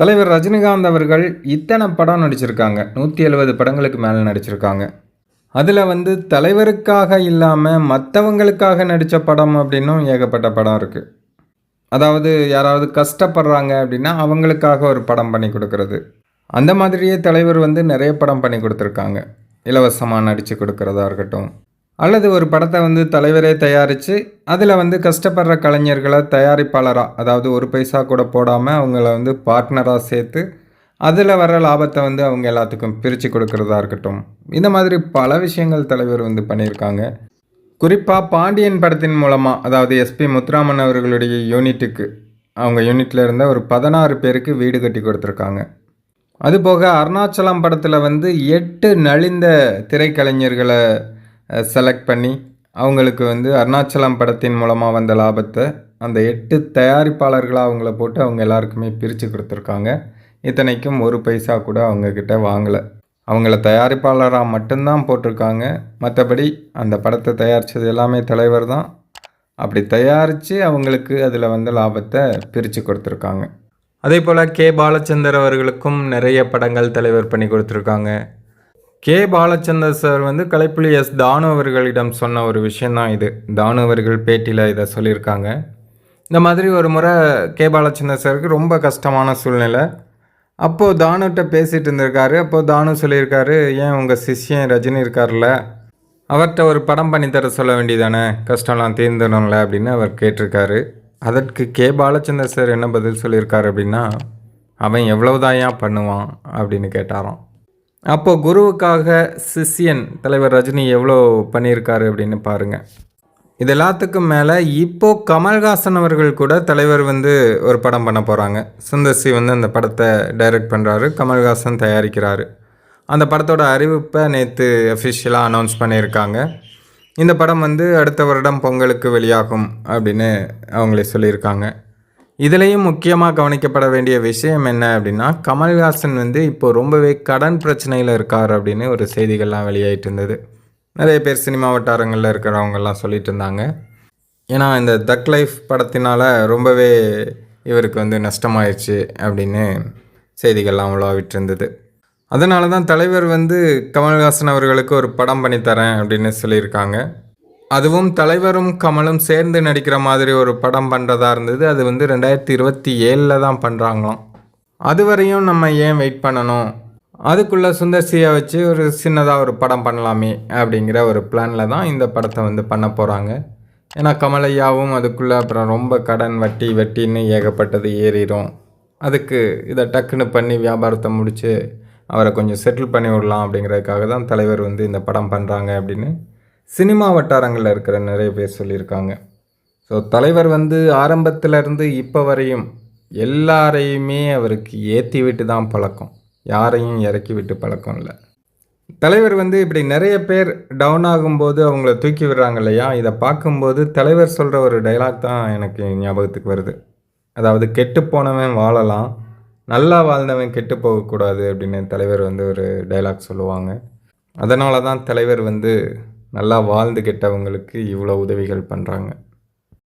தலைவர் ரஜினிகாந்த் அவர்கள் இத்தனை படம் நடிச்சிருக்காங்க. நூற்றி எழுபது படங்களுக்கு மேலே நடிச்சிருக்காங்க. அதில் வந்து தலைவருக்காக இல்லாமல் மற்றவங்களுக்காக நடித்த படம் அப்படின்னும் ஏகப்பட்ட படம் இருக்குது அதாவது யாராவது கஷ்டப்படுறாங்க அப்படின்னா அவங்களுக்காக ஒரு படம் பண்ணி கொடுக்கறது. அந்த மாதிரியே தலைவர் வந்து நிறைய படம் பண்ணி கொடுத்துருக்காங்க. இலவசமாக நடித்து கொடுக்கறதா இருக்கட்டும். அல்லது ஒரு படத்தை வந்து தலைவரே தயாரித்து அதில் வந்து கஷ்டப்படுற கலைஞர்களை தயாரிப்பாளராக அதாவது ஒரு பைசா கூட போடாமல் அவங்கள வந்து பார்ட்னராக சேர்த்து அதில் வர லாபத்தை வந்து அவங்க எல்லாத்துக்கும் பிரித்து கொடுக்கறதா இருக்கட்டும். இந்த மாதிரி பல விஷயங்கள் தலைவர் வந்து பண்ணியிருக்காங்க. குறிப்பாக பாண்டியன் படத்தின் மூலமாக அதாவது எஸ்பி முத்துராமன் அவர்களுடைய யூனிட்டுக்கு அவங்க யூனிட்டில் இருந்த ஒரு பதினாறு பேருக்கு வீடு கட்டி கொடுத்துருக்காங்க. அதுபோக அருணாச்சலம் படத்தில் வந்து எட்டு நலிந்த திரைக்கலைஞர்களை செலக்ட் பண்ணி அவங்களுக்கு வந்து அருணாச்சலம் படத்தின் மூலமாக வந்த லாபத்தை அந்த எட்டு தயாரிப்பாளர்களாக அவங்கள போட்டு அவங்க எல்லாருக்குமே பிரித்து கொடுத்துருக்காங்க. இத்தனைக்கும் ஒரு பைசா கூட அவங்கக்கிட்ட வாங்கலை. அவங்கள தயாரிப்பாளராக மட்டும்தான் போட்டிருக்காங்க. மற்றபடி அந்த படத்தை தயாரித்தது எல்லாமே தலைவர் தான். அப்படி தயாரித்து அவங்களுக்கு அதில் வந்து லாபத்தை பிரித்து கொடுத்துருக்காங்க. அதே போல் கே. பாலச்சந்தர் அவர்களுக்கும் நிறைய படங்கள் தலைவர் பண்ணி கொடுத்துருக்காங்க. கே பாலச்சந்தர் சார் வந்து கலைப்புலி எஸ் தானு அவர்களிடம் சொன்ன ஒரு விஷயந்தான் இது. தானு அவர்கள் பேட்டியில் இதை சொல்லியிருக்காங்க. இந்த மாதிரி ஒரு முறை கே பாலச்சந்தர் சாருக்கு ரொம்ப கஷ்டமான சூழ்நிலை. அப்போது தானுகிட்ட பேசிகிட்டு இருந்திருக்காரு. அப்போது தானு சொல்லியிருக்காரு ஏன் உங்கள் சிஷ்யன் ரஜினி இருக்கார்ல? அவர்கிட்ட ஒரு படம் பண்ணி தர சொல்ல வேண்டியதானே? கஷ்டம்லாம் தீர்ந்துடணும்ல அப்படின்னு அவர் கேட்டிருக்காரு. அதற்கு கே பாலச்சந்தர் சார் என்ன பதில் சொல்லியிருக்காரு அப்படின்னா அவன் எவ்வளவுதான் ஏன் பண்ணுவான்? அப்படின்னு கேட்டாராம். அப்போது குருவுக்காக சிஷ்யன் தலைவர் ரஜினி எவ்வளோ பண்ணியிருக்காரு அப்படின்னு பாருங்கள் இது எல்லாத்துக்கும் மேலே இப்போ கமல்ஹாசன் அவர்கள் கூட தலைவர் வந்து ஒரு படம் பண்ண போகிறாங்க சுந்தர்சி வந்து அந்த படத்தை டைரக்ட் பண்ணுறாரு கமல்ஹாசன் தயாரிக்கிறாரு. அந்த படத்தோட அறிவிப்பை நேற்று அஃபிஷியலாக அனௌன்ஸ் பண்ணியிருக்காங்க. இந்த படம் வந்து அடுத்த வருடம் பொங்கலுக்கு வெளியாகும் அப்படின்னு அவங்களே சொல்லியிருக்காங்க. இதுலேயும் முக்கியமாக கவனிக்கப்பட வேண்டிய விஷயம் என்ன அப்படின்னா கமல்ஹாசன் வந்து இப்போ ரொம்பவே கடன் பிரச்சனையில் இருக்கார் அப்படின்னு ஒரு செய்திகள்லாம் வெளியாயிட்டு இருந்தது. நிறைய பேர் சினிமா வட்டாரங்களில் இருக்கிறவங்கெல்லாம் சொல்லிட்டு இருந்தாங்க. ஏன்னா இந்த தக் லைஃப் படத்தினால் ரொம்பவே இவருக்கு வந்து நஷ்டமாயிடுச்சு அப்படின்னு செய்திகள்லாம் உலாவிட்டு இருந்தது. அதனால தான் தலைவர் வந்து கமல்ஹாசன் அவர்களுக்கு ஒரு படம் பண்ணி தரேன் அப்படின்னு சொல்லியிருக்காங்க. அதுவும் தலைவரும் கமலும் சேர்ந்து நடிக்கிற மாதிரி ஒரு படம் பண்ணுறதா இருந்தது. அது வந்து ரெண்டாயிரத்தி இருபத்தி ஏழில் தான் பண்ணுறாங்களாம் அது வரையும் நம்ம ஏன் வெயிட் பண்ணணும்? அதுக்குள்ளே சுந்தர்சியை வச்சு ஒரு சின்னதாக ஒரு படம் பண்ணலாமே அப்படிங்கிற ஒரு பிளானில் தான் இந்த படத்தை வந்து பண்ண போகிறாங்க ஏன்னா கமலையாவும் அதுக்குள்ளே அப்புறம் ரொம்ப கடன் வட்டி வட்டின்னு ஏகப்பட்டது ஏறிடும் அதுக்கு இதை டக்குன்னு பண்ணி வியாபாரத்தை முடித்து அவரை கொஞ்சம் செட்டில் பண்ணி விடலாம் அப்படிங்கிறதுக்காக தான் தலைவர் வந்து இந்த படம் பண்ணுறாங்க அப்படின்னு சினிமா வட்டாரங்களில் இருக்கிற நிறைய பேர் சொல்லியிருக்காங்க. ஸோ தலைவர் வந்து ஆரம்பத்திலேருந்து இப்போ வரையும் எல்லாரையுமே அவருக்கு ஏற்றி விட்டு தான் பழக்கம். யாரையும் இறக்கி விட்டு பழக்கம் இல்லை. தலைவர் வந்து இப்படி நிறைய பேர் டவுன் ஆகும்போது அவங்கள தூக்கி விடுறாங்க இல்லையா? இதை பார்க்கும்போது தலைவர் சொல்கிற ஒரு டைலாக் தான் எனக்கு ஞாபகத்துக்கு வருது. அதாவது கெட்டு போனவன் வாழலாம். நல்லா வாழ்ந்தவன் கெட்டு போகக்கூடாது அப்படின்னு தலைவர் வந்து ஒரு டைலாக் சொல்லுவாங்க. அதனால தான் தலைவர் வந்து நல்லா வாழ்ந்து கெட்டவங்களுக்கு இவ்வளோ உதவிகள் பண்ணுறாங்க